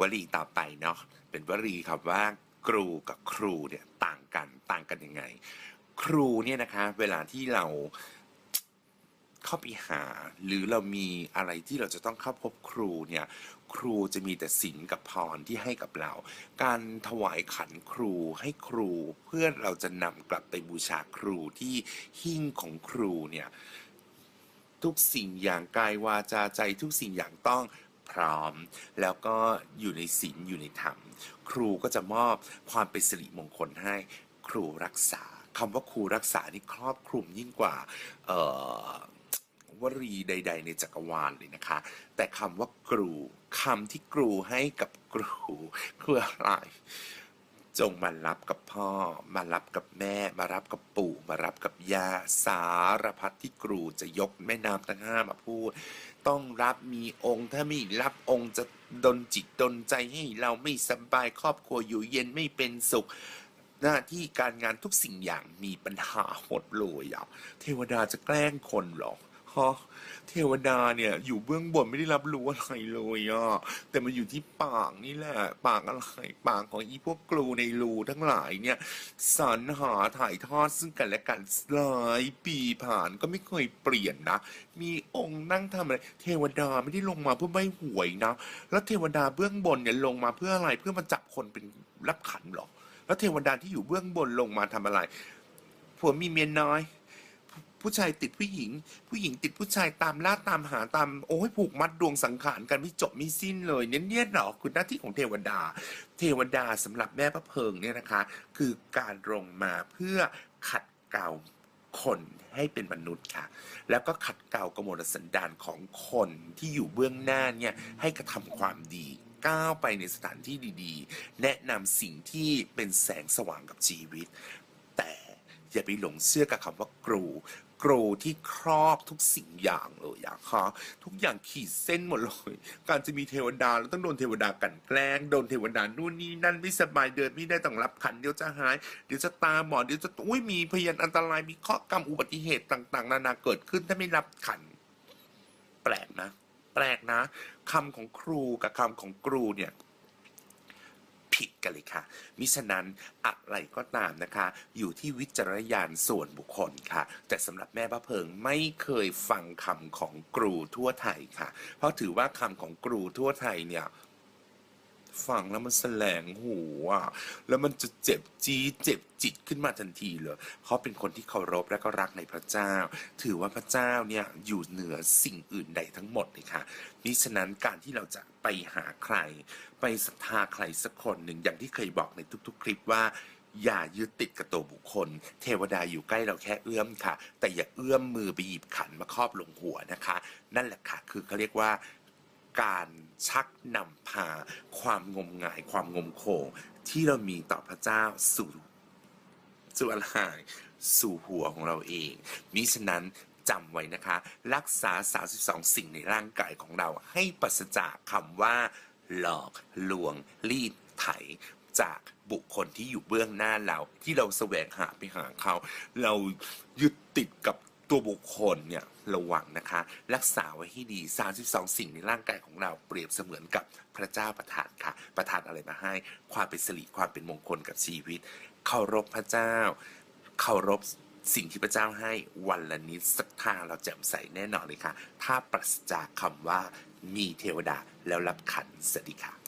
วลีต่อไปเนาะเป็นวลีครับว่าครูกับครูเนี่ยต่างกันต่างกันยังไง ครูเนี่ยนะคะเวลาที่เราเข้าไปหา หรือเรามีอะไรที่เราจะต้องเข้าพบครูเนี่ยครูจะมีแต่ศีลกับพรที่ให้กับเรา การถวายขันครูให้ครูเพื่อเราจะนำกลับไปบูชาครูที่หิ้งของครูเนี่ยทุกสิ่งอย่างกายวาจาใจทุกสิ่งอย่างต้อง พร้อม แล้วก็อยู่ในศีลอยู่ในธรรม ครูก็จะมอบความเป็นสิริมงคลให้ครูรักษาคำว่าครูรักษานี่ครอบคลุมยิ่งกว่าวรีใด ๆ ในจักรวาลเลยนะคะ แต่คำว่าครูคำที่ครูให้กับครูคืออะไร จงมารับกับพ่อ มารับกับแม่ มารับกับปู่ มารับกับย่าสารพัดที่ครูจะยกแม่น้ำทั้งห้ามาพูด ต้องรับมีองค์ถ้าไม่รับองค์จะดนจิตดนใจให้เราไม่สบายครอบครัวอยู่เย็นไม่เป็นสุข หน้าที่การงานทุกสิ่งอย่างมีปัญหาหมดเลยอะเทวดาจะแกล้งคนหรอ ฮะเทวดาเนี่ยอยู่เบื้องบนไม่ได้รับรู้อะไรเลยอะแต่มันอยู่ที่ปากนี่แหละ ปากอะไรปากของอีพวกกลูในรูทั้งหลายเนี่ยสรรหาถ่ายทอดซึ่งกันและกันหลายปีผ่านก็ไม่เคยเปลี่ยนนะ มีองค์นั่งทำอะไร เทวดาไม่ได้ลงมาเพื่อใบหวยนะ แล้วเทวดาเบื้องบนเนี่ยลงมาเพื่ออะไรเพื่อมาจับคนเป็นรับขันหรอ แล้วเทวดาที่อยู่เบื้องบนลงมาทำอะไรผัวมีเมียน้อย ผู้ชายติดผู้หญิง ผู้หญิงติดผู้ชายตามล่าตามหาตามโอ้ยผูกมัดดวงสังขารกันไม่จบไม่สิ้นเลยเนี่ยเนี่ยเหรอคือหน้าที่ของเทวดา เทวดาสำหรับแม่พระเพิงเนี่ยนะคะ คือการลงมาเพื่อขัดเกลาคนให้เป็นมนุษย์ค่ะ แล้วก็ขัดเกลากมลสันดานของคนที่อยู่เบื้องหน้าเนี่ยให้กระทำความดีก้าวไปในสถานที่ดีๆ แนะนำสิ่งที่เป็นแสงสว่างกับชีวิต แต่อย่าไปหลงเชื่อกับคำว่ากรู กรูที่ครอบทุกสิ่งอย่างเลยอะคะทุกอย่างขีดเส้นหมดเลย การจะมีเทวดาเราต้องโดนเทวดากันแกล้งโดนเทวดานู่นนี่นั่นไม่สบายเดินไม่ได้ต้องรับขันเดี๋ยวจะหายเดี๋ยวจะตาบอดเดี๋ยวจะอุ้ยมีพยานอันตรายมีเคราะห์กรรมอุบัติเหตุต่าง ๆ นานาเกิดขึ้นถ้าไม่รับขัน แปลกนะ แปลกนะคำของครูกับคำของกรูเนี่ย ผิดกันเลยค่ะมิฉะนั้นอะไรก็ตามนะคะ อยู่ที่วิจารณญาณส่วนบุคคลค่ะ แต่สำหรับแม่พระเพิงไม่เคยฟังคำของครูทั่วไทยค่ะ เพราะถือว่าคำของครูทั่วไทยเนี่ย ฟังแล้วมันแสลงหูอะแล้วมันจะเจ็บจี๊เจ็บจิตขึ้นมาทันทีเลยเพราะเป็นคนที่เคารพและก็รักในพระเจ้า ถือว่าพระเจ้าเนี่ยอยู่เหนือสิ่งอื่นใดทั้งหมดเลยค่ะมิฉะนั้นการที่เราจะไปหาใคร ไปศรัทธาใครสักคนหนึ่งอย่างที่เคยบอกในทุก ๆ คลิปว่าอย่ายึดติดกับตัวบุคคล เทวดาอยู่ใกล้เราแค่เอื้อมค่ะ แต่อย่าเอื้อมมือไปหยิบขันมาครอบลงหัวนะคะ นั่นแหละค่ะ คือเขาเรียกว่า การชักนำพาความงมงายความงมโขงที่เรามีต่อพระเจ้าสู่สู่อะไรสู่หัวของเราเองมิฉะนั้นจำไว้นะคะ รักษา 32 สิ่งในร่างกายของเราให้ปราศจากคำว่า หลอกลวง รีดไถ จากบุคคลที่อยู่เบื้องหน้าเรา ที่เราแสวงหาไปหาเขา เรายึดติดกับ ตัวบุคคลเนี่ยระวังนะคะ รักษาไว้ให้ดี 32 สิ่งในร่างกายของเราเปรียบเสมือนกับพระเจ้าประทานค่ะ ประทานอะไรมาให้ ความเป็นสิริความเป็นมงคลกับชีวิต เคารพพระเจ้า เคารพสิ่งที่พระเจ้าให้วันละนิดสักทางเราแจ่มใสแน่นอนเลยค่ะ ถ้าปราศจากคำว่ามีเทวดาแล้วรับขันสวัสดีค่ะ